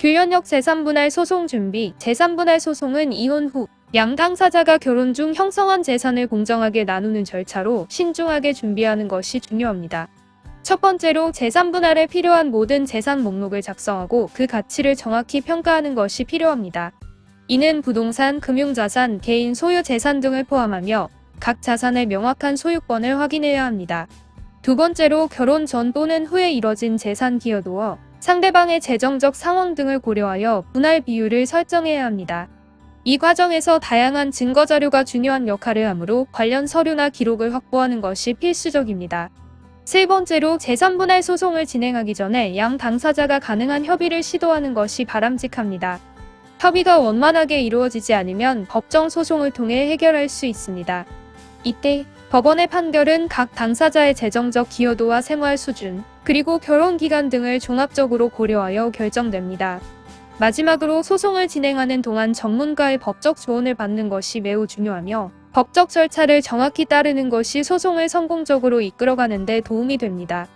규현역 재산분할 소송 준비 재산분할 소송은 이혼 후 양 당사자가 결혼 중 형성한 재산을 공정하게 나누는 절차로 신중하게 준비하는 것이 중요합니다. 첫 번째로 재산분할에 필요한 모든 재산 목록을 작성하고 그 가치를 정확히 평가하는 것이 필요합니다. 이는 부동산, 금융자산, 개인 소유 재산 등을 포함하며 각 자산의 명확한 소유권을 확인해야 합니다. 두 번째로 결혼 전 또는 후에 이뤄진 재산 기여도와 상대방의 재정적 상황 등을 고려하여 분할 비율을 설정해야 합니다. 이 과정에서 다양한 증거 자료가 중요한 역할을 하므로 관련 서류나 기록을 확보하는 것이 필수적입니다. 세 번째로 재산분할 소송을 진행하기 전에 양 당사자가 가능한 협의를 시도하는 것이 바람직합니다. 협의가 원만하게 이루어지지 않으면 법정 소송을 통해 해결할 수 있습니다. 이때 법원의 판결은 각 당사자의 재정적 기여도와 생활 수준, 그리고 결혼 기간 등을 종합적으로 고려하여 결정됩니다. 마지막으로 소송을 진행하는 동안 전문가의 법적 조언을 받는 것이 매우 중요하며 법적 절차를 정확히 따르는 것이 소송을 성공적으로 이끌어가는 데 도움이 됩니다.